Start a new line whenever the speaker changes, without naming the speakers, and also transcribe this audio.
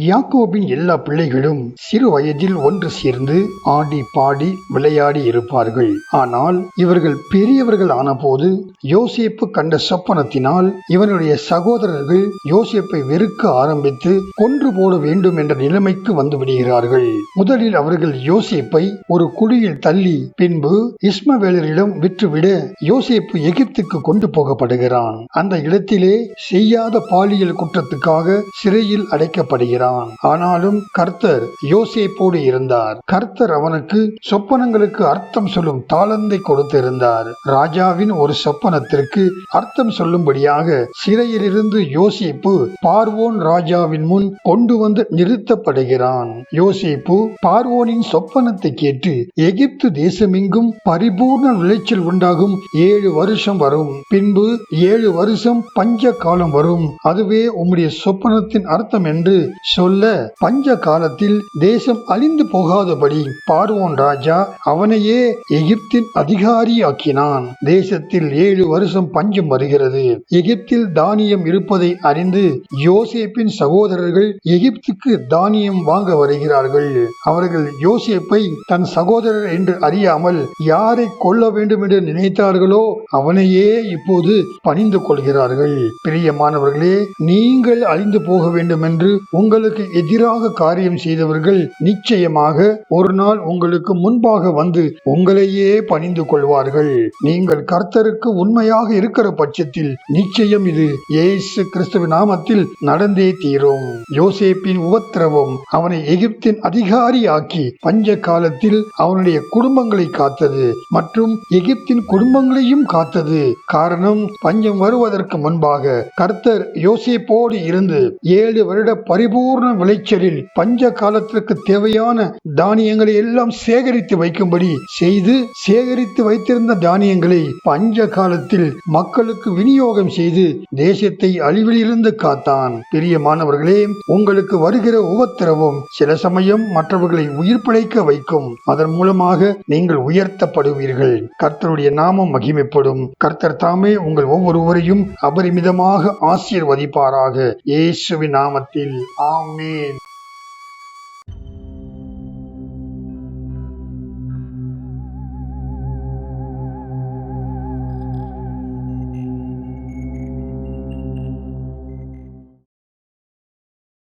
யாக்கோபின் எல்லா பிள்ளைகளும் சிறு வயதில் ஒன்று சேர்ந்து ஆடி பாடி விளையாடி இருப்பார்கள். ஆனால் இவர்கள் பெரியவர்கள் ஆனபோது யோசேப்பு கண்ட சொப்பனத்தினால் இவனுடைய சகோதரர்கள் யோசேப்பை வெறுக்க ஆரம்பித்து கொன்று போட வேண்டும் என்ற நிலைமைக்கு வந்து விடுகிறார்கள். முதலில் அவர்கள் யோசேப்பை ஒரு குழியில் தள்ளி பின்பு இஸ்மவேலரிடம் விற்றுவிட யோசேப்பு எகிப்துக்கு கொண்டு போகப்படுகிறான். அந்த இடத்திலே செய்யாத பாலியல் குற்றத்துக்காக சிறையில் செய்கிறான். ஆனாலும் கர்த்தர் யோசேப்போடு இருந்தார். கர்த்தர் அவனுக்கு சொப்பனங்களுக்கு அர்த்தம் சொல்லும் தாளந்தை கொடுத்திருந்தார். ராஜாவின் ஒரு சொப்பனத்திற்கு அர்த்தம் சொல்லும்படியாக சிறையிலிருந்து யோசிப்பு பார்வோன் ராஜாவின் முன் கொண்டு வந்து நிறுத்தப்படுகிறான். யோசிப்பு பார்வோனின் சொப்பனத்தை கேட்டு எகிப்து தேசமெங்கும் பரிபூர்ண விளைச்சல் உண்டாகும். ஏழு வருஷம் வரும். பின்பு ஏழு வருஷம் பஞ்ச காலம் வரும். அதுவே உம்முடைய சொப்பனத்தின் அர்த்தம் என்று சொல்ல பஞ்ச காலத்தில் தேசம் அழிந்து போகாதபடி பார்வோன் ராஜா அவனையே எகிப்தின் அதிகாரியாக்கினான். தேசத்தில் ஏழு வருஷம் பஞ்சம் வருகிறது. எகிப்தில் தானியம் இருப்பதை அறிந்து யோசேப்பின் சகோதரர்கள் எகிப்துக்கு தானியம் வாங்க வருகிறார்கள். அவர்கள் யோசேப்பை தன் சகோதரர் என்று அறியாமல் யாரை கொல்ல வேண்டும் என்று நினைத்தார்களோ அவனையே இப்போது பணிந்து கொள்கிறார்கள். பிரியமானவர்களே நீங்கள் அழிந்து போக வேண்டும் என்று உங்களுக்கு எதிராக காரியம் செய்தவர்கள் நிச்சயமாக ஒரு நாள் உங்களுக்கு முன்பாக வந்து உங்களையே பணிந்து கொள்வார்கள். நீங்கள் கர்த்தருக்கு உண்மையாக இருக்கிற பட்சத்தில் நிச்சயம் இது. இயேசு கிறிஸ்துவ நாமத்தில் நடந்தே தீரும். யோசேப்பின் உபத்திரவம் அவனை எகிப்தின் அதிகாரியாக்கி பஞ்ச காலத்தில் அவனுடைய குடும்பங்களை காத்தது மற்றும் எகிப்தின் குடும்பங்களையும் காத்தது. காரணம் பஞ்சம் வருவதற்கு முன்பாக கர்த்தர் யோசேப்போடு இருந்து ஏழு வருட பரிபூர்ண விளைச்சலில் பஞ்ச காலத்திற்கு தேவையான தானியங்களை எல்லாம் சேகரித்து வைக்கும்படி செய்து சேகரித்து வைத்திருந்த தானியங்களை பஞ்ச காலத்தில் மக்களுக்கு விநியோகம் செய்து தேசத்தை அழிவிலிருந்து காத்தான். பிரியமானவர்களே உங்களுக்கு வருகிற உபத்திரவம் சில சமயம் மற்றவர்களை உயிர் பிழைக்க வைக்கும். அதன் மூலமாக நீங்கள் உயர்த்தப்படுவீர்கள். கர்த்தருடைய நாமம் மகிமைப்படும். கர்த்தர் தாமே உங்கள் ஒவ்வொருவரையும் அபரிமிதமாக ஆசீர்வதிப்பாராக. இயேசுவின் நாமத்தில். long mean.